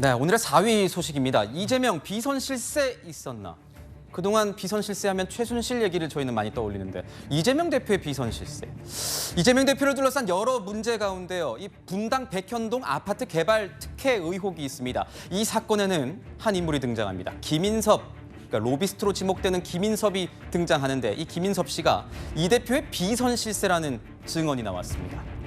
네, 오늘의 4위 소식입니다. 이재명 비선 실세 있었나? 그동안 비선 실세하면 최순실 얘기를 저희는 많이 떠올리는데 이재명 대표의 비선 실세. 이재명 대표를 둘러싼 여러 문제 가운데요. 이 분당 백현동 아파트 개발 특혜 의혹이 있습니다. 이 사건에는 한 인물이 등장합니다. 김인섭 그러니까 로비스트로 지목되는 김인섭이 등장하는데 이 김인섭 씨가 이 대표의 비선 실세라는 증언이 나왔습니다.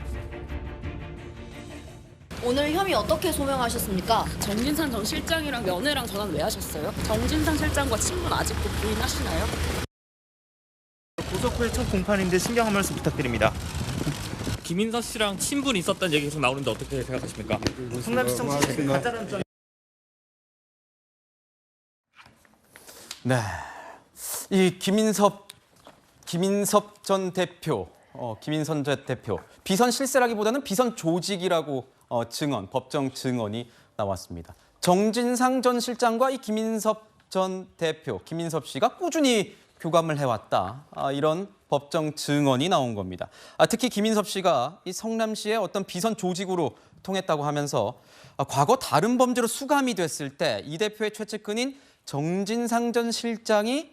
오늘 혐의 어떻게 소명하셨습니까? 정진상 전 실장이랑 연애랑 전화는 왜 하셨어요? 정진상 실장과 친분 아직도 부인하시나요? 구속 후의 첫 공판인데 신경 한 말씀 부탁드립니다. 김인서 씨랑 친분이 있었다는 얘기 계속 나오는데 어떻게 생각하십니까? 성남시청 시 간단한 점 네. 이 김인섭 김인섭 전 대표, 어, 김인선 전 대표 비선 실세라기보다는 비선 조직이라고 어, 증언, 법정 증언이 나왔습니다. 정진상 전 실장과 이 김인섭 전 대표, 김인섭 씨가 꾸준히 교감을 해왔다. 아, 이런 법정 증언이 나온 겁니다. 아, 특히 김인섭 씨가 이 성남시의 어떤 비선 조직으로 통했다고 하면서 아, 과거 다른 범죄로 수감이 됐을 때 이 대표의 최측근인 정진상 전 실장이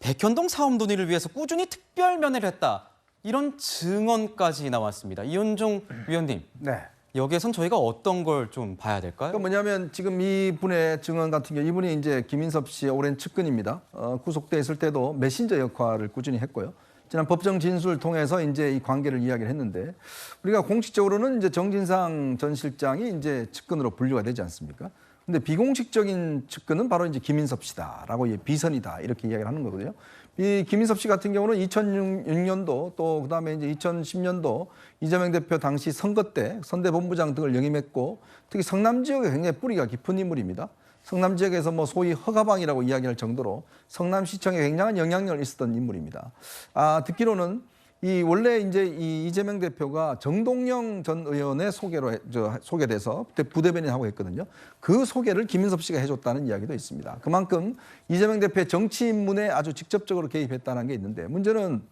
백현동 사업 논의를 위해서 꾸준히 특별 면회를 했다. 이런 증언까지 나왔습니다. 이현종 위원님, 네. 여기에선 저희가 어떤 걸 좀 봐야 될까요? 그러니까 뭐냐면 지금 이 분의 증언 같은 경우 이분이 이제 김인섭 씨의 오랜 측근입니다. 어, 구속돼 있을 때도 메신저 역할을 꾸준히 했고요. 지난 법정 진술을 통해서 이제 이 관계를 이야기를 했는데 우리가 공식적으로는 이제 정진상 전 실장이 이제 측근으로 분류가 되지 않습니까? 근데 비공식적인 측근은 바로 이제 김인섭 씨다라고 이 비선이다 이렇게 이야기를 하는 거거든요. 이 김인섭 씨 같은 경우는 2006년도 또 그다음에 이제 2010년도 이재명 대표 당시 선거 때 선대본부장 등을 역임했고 특히 성남 지역에 굉장히 뿌리가 깊은 인물입니다. 성남 지역에서 뭐 소위 허가방이라고 이야기할 정도로 성남시청에 굉장한 영향력을 있었던 인물입니다. 아, 듣기로는 이 원래 이제 이 이재명 대표가 정동영 전 의원의 소개로 해- 저 소개돼서 그때 부대변인 하고 했거든요. 그 소개를 김인섭 씨가 해줬다는 이야기도 있습니다. 그만큼 이재명 대표의 정치 인문에 아주 직접적으로 개입했다는 게 있는데 문제는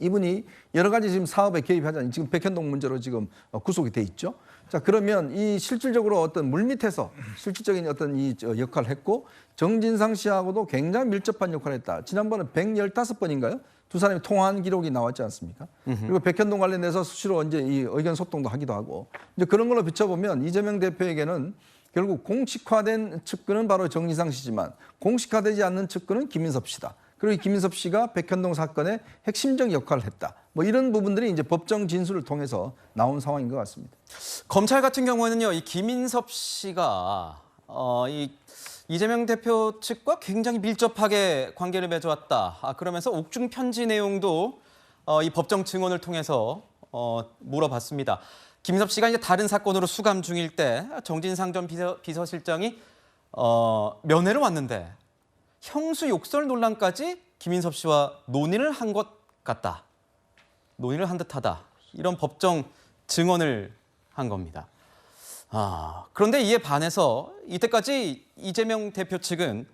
이분이 여러 가지 지금 사업에 개입하잖아요. 지금 백현동 문제로 지금 어, 구속이 돼 있죠. 자 그러면 이 실질적으로 어떤 물 밑에서 실질적인 어떤 이저 역할을 했고 정진상 씨하고도 굉장히 밀접한 역할을 했다. 지난번에 115번인가요? 두 사람이 통화한 기록이 나왔지 않습니까? 그리고 백현동 관련해서 수시로 이제 이 의견 소통도 하기도 하고 이제 그런 걸로 비춰보면 이재명 대표에게는 결국 공식화된 측근은 바로 정진상 씨지만 공식화되지 않는 측근은 김인섭 씨다. 그리고 이 김인섭 씨가 백현동 사건의 핵심적 역할을 했다. 뭐 이런 부분들이 이제 법정 진술을 통해서 나온 상황인 것 같습니다. 검찰 같은 경우에는요, 이 김인섭 씨가 어, 이 이재명 대표 측과 굉장히 밀접하게 관계를 맺어왔다. 아, 그러면서 옥중 편지 내용도 어, 이 법정 증언을 통해서 어, 물어봤습니다. 김인섭 씨가 이제 다른 사건으로 수감 중일 때 정진상 전 비서, 비서실장이 어, 면회를 왔는데 형수 욕설 논란까지 김인섭 씨와 논의를 한 것 같다. 논의를 한 듯하다. 이런 법정 증언을 한 겁니다. 아, 그런데 이에 반해서 이때까지 이재명 대표 측은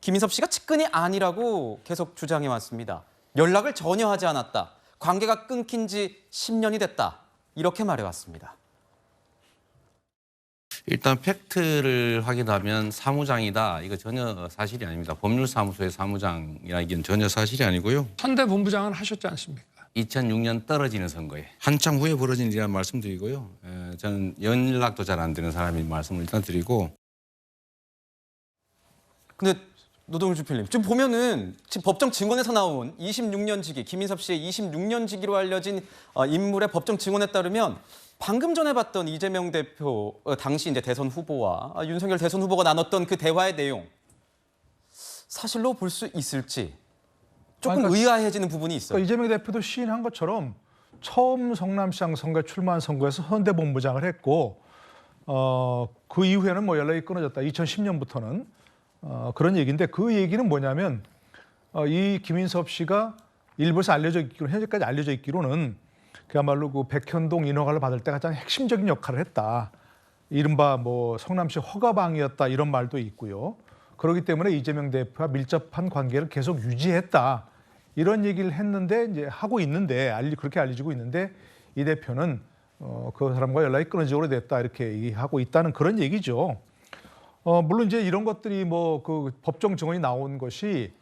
김인섭 씨가 측근이 아니라고 계속 주장해 왔습니다. 연락을 전혀 하지 않았다. 관계가 끊긴 지 10년이 됐다. 이렇게 말해 왔습니다. 일단 팩트를 확인하면 사무장이다. 이거 전혀 사실이 아닙니다. 법률사무소의 사무장이라 이건 전혀 사실이 아니고요. 선대 본부장은 하셨지 않습니까? 2006년 떨어지는 선거에 한참 후에 벌어진 일이라는 말씀드리고요. 에, 저는 연락도 잘 안 되는 사람인 말씀을 일단 드리고 근데 노동일 주필님 지금 보면은 지금 법정 증언에서 나온 26년 지기 김인섭 씨의 26년 지기로 알려진 어, 인물의 법정 증언에 따르면 방금 전에 봤던 이재명 대표 어, 당시 이제 대선 후보와 아, 윤석열 대선 후보가 나눴던 그 대화의 내용 사실로 볼 수 있을지 조금 그러니까- 의아해지는 부분이 있어요. 그러니까 이재명 대표도 시인한 것처럼 처음 성남시장 선거에 출마한 선거에서 선대 본부장을 했고 어, 그 이후에는 뭐 연락이 끊어졌다. 2010년부터는 어, 그런 얘기인데 그 얘기는 뭐냐면 어, 이 김인섭 씨가 일부에서 알려져 있기로 현재까지 알려져 있기로는 그야말로 그 백현동 인허가를 받을 때 가장 핵심적인 역할을 했다. 이른바 뭐 성남시 허가방이었다 이런 말도 있고요. 그렇기 때문에 이재명 대표와 밀접한 관계를 계속 유지했다. 이런 얘기를 했는데 이제 하고 있는데 알리 그렇게 알려지고 있는데 이 대표는 어, 그 사람과 연락이 끊어지고 오래됐다 이렇게 얘기하고 있다는 그런 얘기죠. 어, 물론 이제 이런 것들이 뭐 그 법정 증언이 나온 것이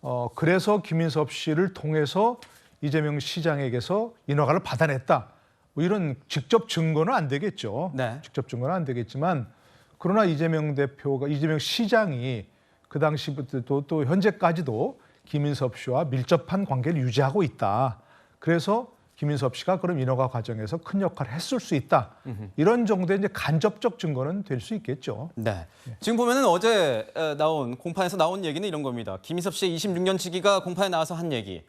어, 그래서 김인섭 씨를 통해서 이재명 시장에게서 인허가를 받아냈다. 뭐 이런 직접 증거는 안 되겠죠. 네. 직접 증거는 안 되겠지만 그러나 이재명 대표가 이재명 시장이 그 당시부터도 또 현재까지도 김인섭 씨와 밀접한 관계를 유지하고 있다. 그래서 김인섭 씨가 그럼 인허가 과정에서 큰 역할을 했을 수 있다. 이런 정도의 이제 간접적 증거는 될 수 있겠죠. 네. 지금 보면은 어제 에, 나온 공판에서 나온 얘기는 이런 겁니다. 김인섭 씨의 26년 측이가 공판에 나와서 한 얘기.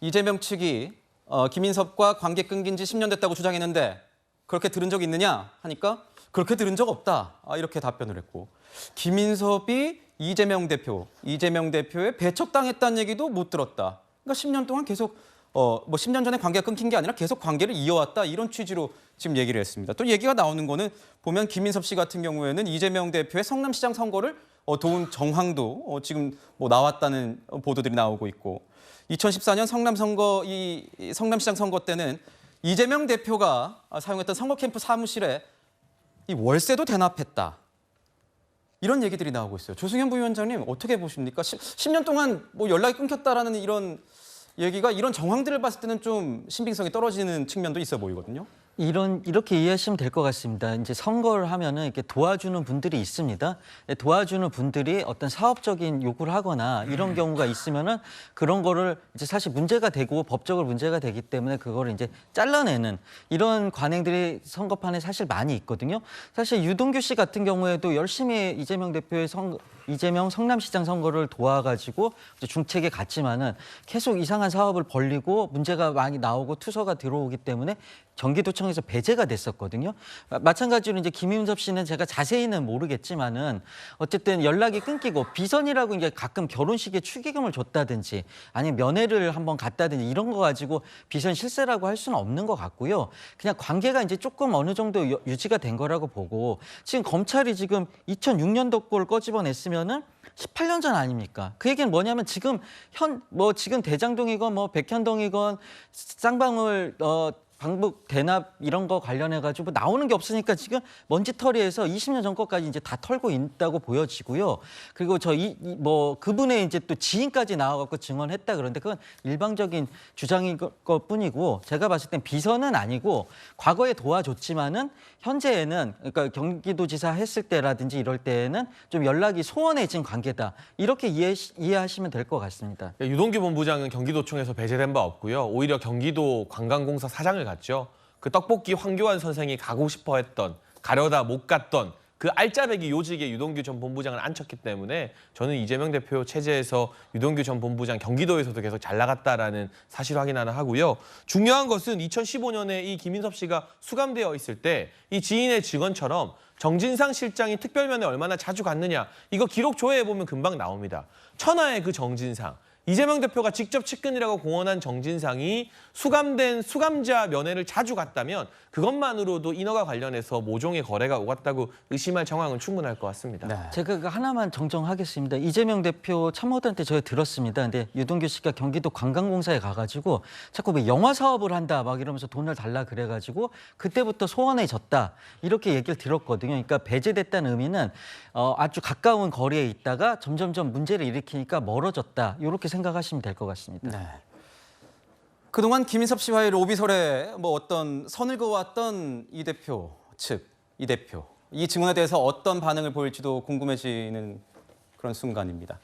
이재명 측이 어, 김인섭과 관계 끊긴 지 10년 됐다고 주장했는데 그렇게 들은 적 있느냐 하니까 그렇게 들은 적 없다. 아, 이렇게 답변을 했고 김인섭이 이재명 대표, 이재명 대표의 배척당했다는 얘기도 못 들었다. 그러니까 10년 동안 계속 어, 뭐 10년 전에 관계가 끊긴 게 아니라 계속 관계를 이어왔다 이런 취지로 지금 얘기를 했습니다. 또 얘기가 나오는 거는 보면 김민섭 씨 같은 경우에는 이재명 대표의 성남시장 선거를 어, 도운 정황도 어, 지금 뭐 나왔다는 어, 보도들이 나오고 있고 2014년 성남 선거 이, 이 성남시장 선거 때는 이재명 대표가 아, 사용했던 선거 캠프 사무실에 이 월세도 대납했다. 이런 얘기들이 나오고 있어요. 조승현 부위원장님 어떻게 보십니까? 10, 년 동안 뭐 연락이 끊겼다라는 이런 얘기가 이런 정황들을 봤을 때는 좀 신빙성이 떨어지는 측면도 있어 보이거든요. 이런 이렇게 이해하시면 될 것 같습니다. 이제 선거를 하면은 이렇게 도와주는 분들이 있습니다. 네, 도와주는 분들이 어떤 사업적인 요구를 하거나 이런 경우가 있으면은 그런 거를 이제 사실 문제가 되고 법적으로 문제가 되기 때문에 그거를 이제 잘라내는 이런 관행들이 선거판에 사실 많이 있거든요. 사실 유동규 씨 같은 경우에도 열심히 이재명 대표의 선 이재명 성남시장 선거를 도와가지고 중책에 갔지만은 계속 이상한 사업을 벌리고 문제가 많이 나오고 투서가 들어오기 때문에 경기도청에서 배제가 됐었거든요. 마- 마찬가지로 이제 김윤섭 씨는 제가 자세히는 모르겠지만은 어쨌든 연락이 끊기고 비선이라고 이제 가끔 결혼식에 축의금을 줬다든지 아니면 면회를 한번 갔다든지 이런 거 가지고 비선 실세라고 할 수는 없는 것 같고요. 그냥 관계가 이제 조금 어느 정도 유- 유지가 된 거라고 보고 지금 검찰이 지금 2006년도 걸 꺼집어냈으면은 18년 전 아닙니까? 그 얘기는 뭐냐면 지금 현 뭐 지금 대장동이건 뭐 백현동이건 쌍방울 어 방북 대납 이런 거 관련해 가지고 나오는 게 없으니까 지금 먼지털이에서 20년 전 것까지 이제 다 털고 있다고 보여지고요. 그리고 저 이 뭐 그분의 이제 또 지인까지 나와 갖고 증언했다 그런데 그건 일방적인 주장인 것- 것뿐이고 제가 봤을 땐 비선은 아니고 과거에 도와줬지만은 현재에는 그러니까 경기도지사 했을 때라든지 이럴 때에는 좀 연락이 소원해진 관계다 이렇게 이해 이해하시면 될 것 같습니다. 예, 유동규 본부장은 경기도청에서 배제된 바 없고요. 오히려 경기도 관광공사 사장을 갔죠. 그 떡볶이 황교안 선생이 가고 싶어 했던 가려다 못 갔던 그 알짜배기 요직에 유동규 전 본부장을 앉혔기 때문에 저는 이재명 대표 체제에서 유동규 전 본부장 경기도에서도 계속 잘 나갔다라는 사실 확인 하나 하고요. 중요한 것은 2015년에 이 김인섭 씨가 수감되어 있을 때 이 지인의 증언처럼 정진상 실장이 특별면에 얼마나 자주 갔느냐 이거 기록 조회해 보면 금방 나옵니다. 천하의 그 정진상 이재명 대표가 직접 측근이라고 공언한 정진상이 수감된 수감자 면회를 자주 갔다면 그것만으로도 인허가 관련해서 모종의 거래가 오갔다고 의심할 정황은 충분할 것 같습니다. 네. 제가 그 하나만 정정하겠습니다. 이재명 대표 참모들한테 저희 들었습니다. 근데 유동규 씨가 경기도 관광공사에 가가지고 자꾸 왜 영화 사업을 한다 막 이러면서 돈을 달라 그래가지고 그때부터 소원해졌다 이렇게 얘기를 들었거든요. 그러니까 배제됐다는 의미는 어, 아주 가까운 거리에 있다가 점점점 문제를 일으키니까 멀어졌다 이렇게 생각하시면 될 것 같습니다. 네. 그동안 김인섭 씨와의 로비설에 뭐 어떤 선을 그어왔던 이 대표 측, 이 대표 이 증언에 대해서 어떤 반응을 보일지도 궁금해지는 그런 순간입니다.